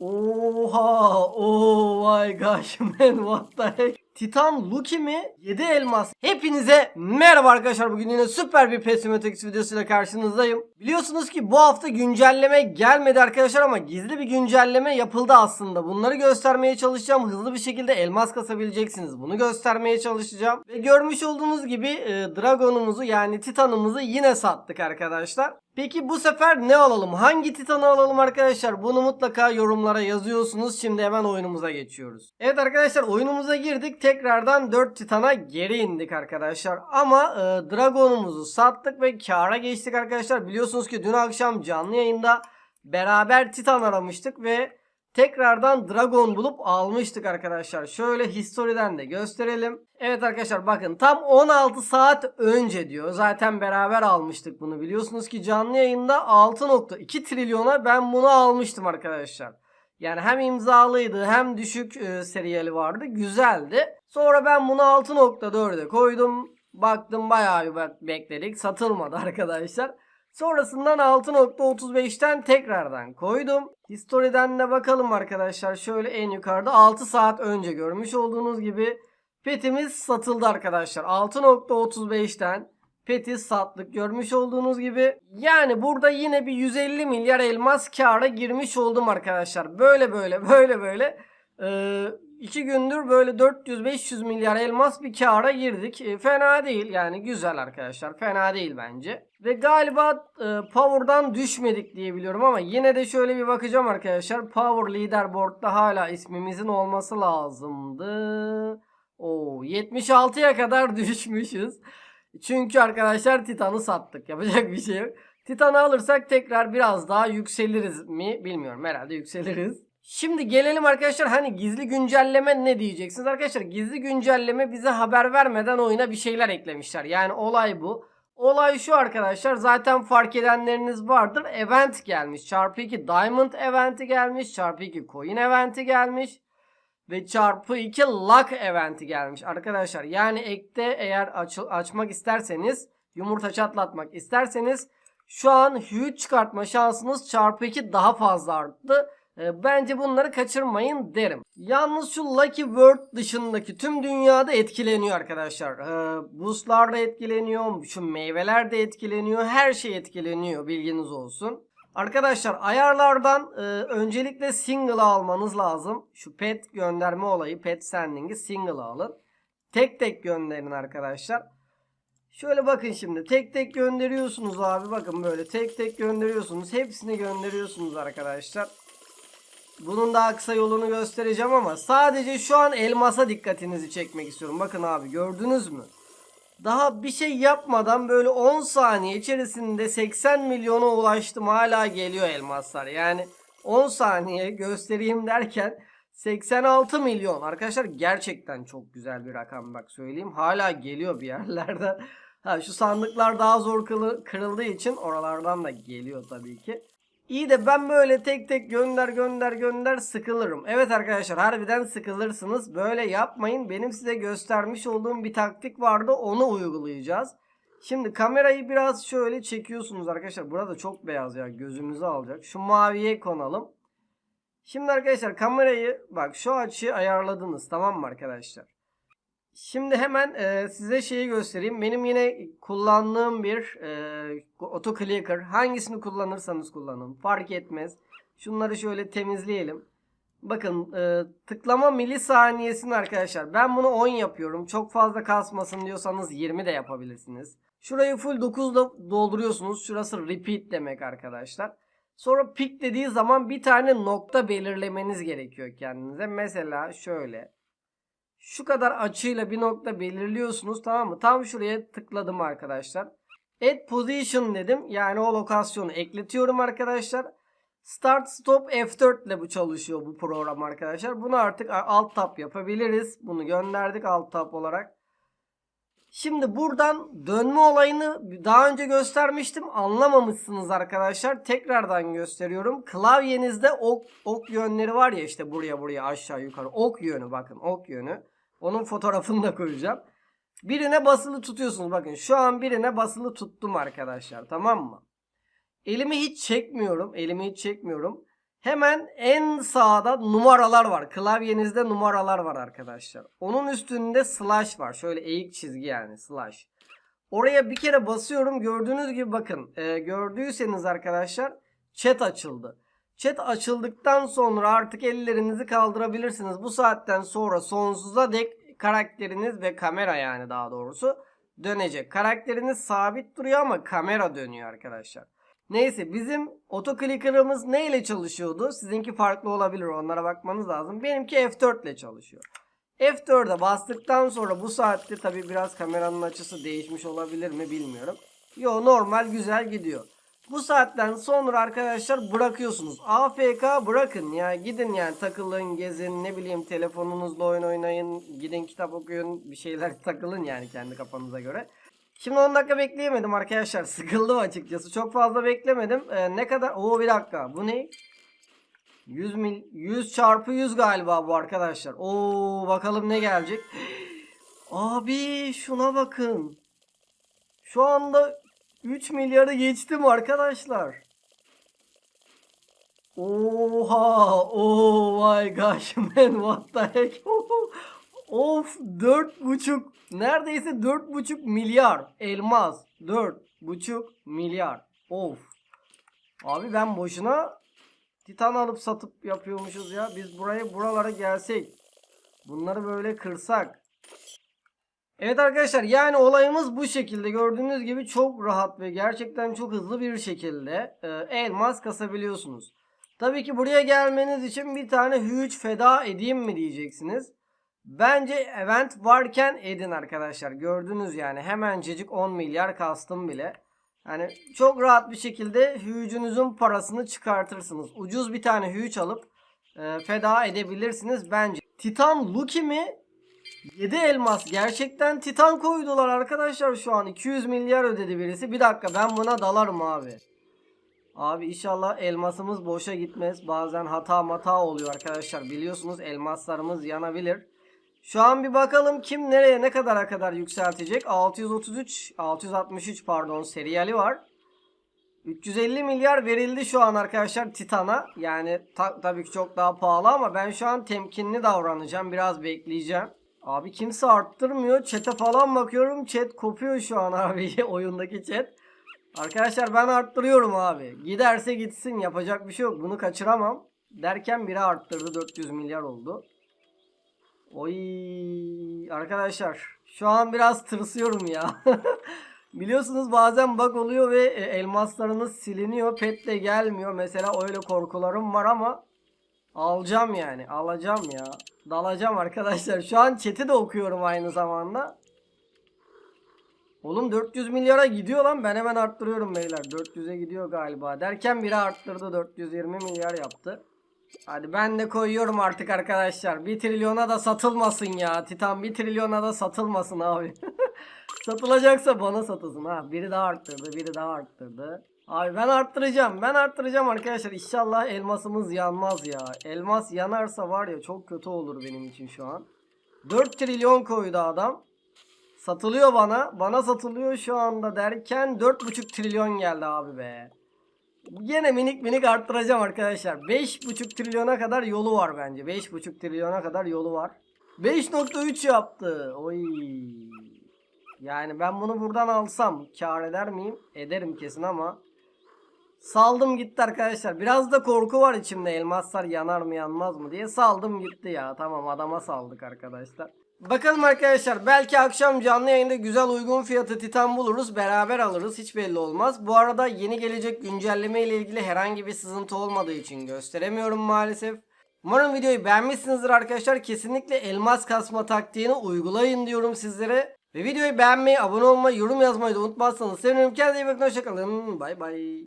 Oha! Oh my gosh man what the heck? Titan Lucky mi? 7 elmas. Hepinize merhaba arkadaşlar. Bugün yine süper bir Pesimetrix videosuyla karşınızdayım. Biliyorsunuz ki bu hafta güncelleme gelmedi arkadaşlar ama gizli bir güncelleme yapıldı aslında. Bunları göstermeye çalışacağım. Hızlı bir şekilde elmas kasabileceksiniz. Bunu göstermeye çalışacağım. Ve görmüş olduğunuz gibi e, Dragon'umuzu yani Titan'ımızı yine sattık arkadaşlar. Peki bu sefer ne alalım? Hangi Titan'ı alalım arkadaşlar? Bunu mutlaka yorumlara yazıyorsunuz. Şimdi hemen oyunumuza geçiyoruz. Evet arkadaşlar oyunumuza girdik. Tekrardan 4 Titan'a geri indik arkadaşlar. Ama e, Dragon'umuzu sattık ve kâra geçtik arkadaşlar. Biliyorsunuz ki dün akşam canlı yayında beraber Titan aramıştık ve tekrardan Dragon bulup almıştık arkadaşlar. Şöyle historiden de gösterelim. Evet arkadaşlar bakın tam 16 saat önce diyor. Zaten beraber almıştık bunu. Biliyorsunuz ki canlı yayında 6.2 trilyona ben bunu almıştım arkadaşlar. Yani hem imzalıydı hem düşük e, seriyeli vardı. Güzeldi. Sonra ben bunu 6.4'e koydum. Baktım bayağı bir bekledik. Satılmadı arkadaşlar. Sonrasından 6.35'ten tekrardan koydum. History'den de bakalım arkadaşlar. Şöyle en yukarıda 6 saat önce görmüş olduğunuz gibi petimiz satıldı arkadaşlar. 6.35'ten peti sattık görmüş olduğunuz gibi. Yani burada yine bir 150 milyar elmas kâra girmiş oldum arkadaşlar. Böyle böyle böyle böyle. Ee, iki gündür böyle 400-500 milyar elmas bir kâra girdik. Ee, fena değil yani güzel arkadaşlar. Fena değil bence. Ve galiba e, Power'dan düşmedik diye biliyorum ama yine de şöyle bir bakacağım arkadaşlar. Power Leaderboard'da hala ismimizin olması lazımdı. Oo 76'ya kadar düşmüşüz. Çünkü arkadaşlar Titan'ı sattık. Yapacak bir şey yok. Titan'ı alırsak tekrar biraz daha yükseliriz mi bilmiyorum. Herhalde yükseliriz. Şimdi gelelim arkadaşlar hani gizli güncelleme ne diyeceksiniz? Arkadaşlar gizli güncelleme bize haber vermeden oyuna bir şeyler eklemişler. Yani olay bu. Olay şu arkadaşlar zaten fark edenleriniz vardır. Event gelmiş. Çarpı 2 Diamond eventi gelmiş. Çarpı 2 Coin eventi gelmiş. Ve çarpı 2 Luck eventi gelmiş arkadaşlar. Yani ekte eğer aç- açmak isterseniz yumurta çatlatmak isterseniz şu an huge çıkartma şansınız çarpı 2 daha fazla arttı. E, Bence bunları kaçırmayın derim. Yalnız şu Lucky World dışındaki tüm dünyada etkileniyor arkadaşlar. E, da etkileniyor. Şu meyveler de etkileniyor. Her şey etkileniyor bilginiz olsun. Arkadaşlar ayarlardan e, öncelikle single almanız lazım. Şu pet gönderme olayı pet sending'i single alın. Tek tek gönderin arkadaşlar. Şöyle bakın şimdi tek tek gönderiyorsunuz abi bakın böyle tek tek gönderiyorsunuz. Hepsini gönderiyorsunuz arkadaşlar. Bunun daha kısa yolunu göstereceğim ama sadece şu an elmasa dikkatinizi çekmek istiyorum. Bakın abi gördünüz mü? Daha bir şey yapmadan böyle 10 saniye içerisinde 80 milyona ulaştım. Hala geliyor elmaslar. Yani 10 saniye göstereyim derken 86 milyon. Arkadaşlar gerçekten çok güzel bir rakam bak söyleyeyim. Hala geliyor bir yerlerden. Ha, şu sandıklar daha zor kırıldığı için oralardan da geliyor tabii ki. İyi de ben böyle tek tek gönder gönder gönder sıkılırım. Evet arkadaşlar harbiden sıkılırsınız. Böyle yapmayın. Benim size göstermiş olduğum bir taktik vardı. Onu uygulayacağız. Şimdi kamerayı biraz şöyle çekiyorsunuz arkadaşlar. Burada çok beyaz ya gözümüzü alacak. Şu maviye konalım. Şimdi arkadaşlar kamerayı bak şu açıyı ayarladınız tamam mı arkadaşlar? Şimdi hemen e, size şeyi göstereyim. Benim yine kullandığım bir e, auto. Hangisini kullanırsanız kullanın. Fark etmez. Şunları şöyle temizleyelim. Bakın e, tıklama milisaniyesini arkadaşlar. Ben bunu 10 yapıyorum. Çok fazla kasmasın diyorsanız 20 de yapabilirsiniz. Şurayı full 9 da dolduruyorsunuz. Şurası repeat demek arkadaşlar. Sonra pick dediği zaman bir tane nokta belirlemeniz gerekiyor kendinize. Mesela şöyle şu kadar açıyla bir nokta belirliyorsunuz tamam mı? Tam şuraya tıkladım arkadaşlar. Add position dedim. Yani o lokasyonu ekletiyorum arkadaşlar. Start stop F4 ile bu çalışıyor bu program arkadaşlar. Bunu artık alt tab yapabiliriz. Bunu gönderdik alt tab olarak. Şimdi buradan dönme olayını daha önce göstermiştim. Anlamamışsınız arkadaşlar. Tekrardan gösteriyorum. Klavyenizde ok, ok yönleri var ya işte buraya buraya aşağı yukarı. Ok yönü bakın ok yönü. Onun fotoğrafını da koyacağım. Birine basılı tutuyorsunuz. Bakın şu an birine basılı tuttum arkadaşlar. Tamam mı? Elimi hiç çekmiyorum. Elimi hiç çekmiyorum. Hemen en sağda numaralar var. Klavyenizde numaralar var arkadaşlar. Onun üstünde slash var. Şöyle eğik çizgi yani slash. Oraya bir kere basıyorum. Gördüğünüz gibi bakın. e, gördüyseniz arkadaşlar chat açıldı. Chat açıldıktan sonra artık ellerinizi kaldırabilirsiniz. Bu saatten sonra sonsuza dek karakteriniz ve kamera yani daha doğrusu dönecek. Karakteriniz sabit duruyor ama kamera dönüyor arkadaşlar. Neyse bizim otoclicker'ımız ne ile çalışıyordu? Sizinki farklı olabilir onlara bakmanız lazım. Benimki F4 ile çalışıyor. F4'e bastıktan sonra bu saatte tabi biraz kameranın açısı değişmiş olabilir mi bilmiyorum. Yo normal güzel gidiyor. Bu saatten sonra arkadaşlar bırakıyorsunuz. AFK bırakın ya gidin yani takılın gezin ne bileyim telefonunuzla oyun oynayın gidin kitap okuyun bir şeyler takılın yani kendi kafanıza göre. Şimdi 10 dakika bekleyemedim arkadaşlar sıkıldım açıkçası çok fazla beklemedim. Ee, ne kadar Oo bir dakika bu ne? 100 mil 100 çarpı 100 galiba bu arkadaşlar. Oo bakalım ne gelecek. Abi şuna bakın. Şu anda 3 milyarı geçtim arkadaşlar. Oha! Oh my gosh man what the heck? of 4,5 neredeyse 4,5 milyar elmas. 4,5 milyar. Of. Abi ben boşuna Titan alıp satıp yapıyormuşuz ya. Biz buraya buralara gelsek. Bunları böyle kırsak. Evet arkadaşlar yani olayımız bu şekilde. Gördüğünüz gibi çok rahat ve gerçekten çok hızlı bir şekilde e, elmas kasabiliyorsunuz. Tabii ki buraya gelmeniz için bir tane huge feda edeyim mi diyeceksiniz. Bence event varken edin arkadaşlar. Gördünüz yani hemencecik 10 milyar kastım bile. Yani çok rahat bir şekilde huge'ünüzün parasını çıkartırsınız. Ucuz bir tane huge alıp e, feda edebilirsiniz bence. Titan Lucky mi? 7 elmas. Gerçekten Titan koydular arkadaşlar şu an. 200 milyar ödedi birisi. Bir dakika ben buna dalarım abi. Abi inşallah elmasımız boşa gitmez. Bazen hata mata oluyor arkadaşlar. Biliyorsunuz elmaslarımız yanabilir. Şu an bir bakalım kim nereye ne kadara kadar yükseltecek. 633, 663 pardon seriyali var. 350 milyar verildi şu an arkadaşlar Titan'a. Yani ta- tabii ki çok daha pahalı ama ben şu an temkinli davranacağım. Biraz bekleyeceğim. Abi kimse arttırmıyor. Chat'e falan bakıyorum. Chat kopuyor şu an abi. Oyundaki chat. Arkadaşlar ben arttırıyorum abi. Giderse gitsin. Yapacak bir şey yok. Bunu kaçıramam. Derken biri arttırdı. 400 milyar oldu. Oy arkadaşlar şu an biraz tırsıyorum ya. Biliyorsunuz bazen bug oluyor ve e, elmaslarınız siliniyor. Pet de gelmiyor. Mesela öyle korkularım var ama alacağım yani. Alacağım ya. Dalacağım arkadaşlar. Şu an chat'i de okuyorum aynı zamanda. Oğlum 400 milyara gidiyor lan. Ben hemen arttırıyorum beyler. 400'e gidiyor galiba. Derken biri arttırdı. 420 milyar yaptı. Hadi ben de koyuyorum artık arkadaşlar. 1 trilyona da satılmasın ya. Titan 1 trilyona da satılmasın abi. Satılacaksa bana satılsın ha. Biri daha arttırdı, biri daha arttırdı. Abi ben arttıracağım. Ben arttıracağım arkadaşlar. İnşallah elmasımız yanmaz ya. Elmas yanarsa var ya çok kötü olur benim için şu an. 4 trilyon koydu adam. Satılıyor bana. Bana satılıyor şu anda derken 4,5 trilyon geldi abi be. Yine minik minik arttıracağım arkadaşlar. 5,5 trilyona kadar yolu var bence. 5,5 trilyona kadar yolu var. 5.3 yaptı. Oy. Yani ben bunu buradan alsam kar eder miyim? Ederim kesin ama saldım gitti arkadaşlar. Biraz da korku var içimde elmaslar yanar mı yanmaz mı diye saldım gitti ya. Tamam adama saldık arkadaşlar. Bakalım arkadaşlar belki akşam canlı yayında güzel uygun fiyatı titan buluruz beraber alırız hiç belli olmaz. Bu arada yeni gelecek güncelleme ile ilgili herhangi bir sızıntı olmadığı için gösteremiyorum maalesef. Umarım videoyu beğenmişsinizdir arkadaşlar. Kesinlikle elmas kasma taktiğini uygulayın diyorum sizlere. Ve videoyu beğenmeyi, abone olmayı, yorum yazmayı da unutmazsanız sevinirim. Kendinize iyi bakın. Hoşçakalın. Bay bay.